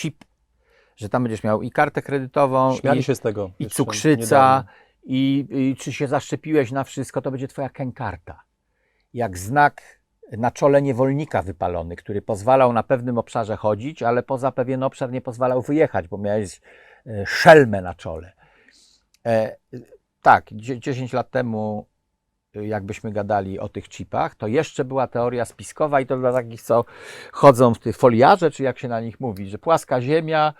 chip, że tam będziesz miał i kartę kredytową, Śmiali i, się z tego. i cukrzyca, i, i czy się zaszczepiłeś na wszystko, to będzie twoja kenkarta. Jak znak na czole niewolnika wypalony, który pozwalał na pewnym obszarze chodzić, ale poza pewien obszar nie pozwalał wyjechać, bo miałeś e, szelmę na czole. E, tak, dzie- 10 lat temu, jakbyśmy gadali o tych chipach, to jeszcze była teoria spiskowa i to dla takich, co chodzą w tych foliarze, czy jak się na nich mówi, że płaska ziemia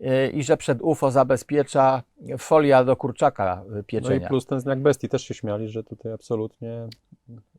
y, i że przed UFO zabezpiecza folia do kurczaka y, No i pieczenia. plus ten znak bestii też się śmiali, że tutaj absolutnie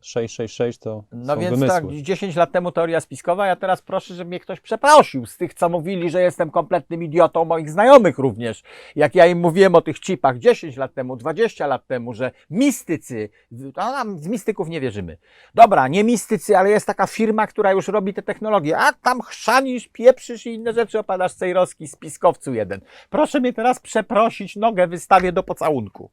666 to No są więc wymysły. tak, 10 lat temu teoria spiskowa, ja teraz proszę, żeby mnie ktoś przeprosił z tych, co mówili, że jestem kompletnym idiotą, moich znajomych również. Jak ja im mówiłem o tych chipach 10 lat temu, 20 lat temu, że mistycy, a nam z mistyków nie wierzymy. Dobra, nie mistycy, ale jest taka firma, która już robi te technologie, a tam chrzanisz, pieprzysz i inne rzeczy opadasz cejrowski spiskowcu jeden. Proszę mnie teraz przeprosić, nogę wystawię do pocałunku.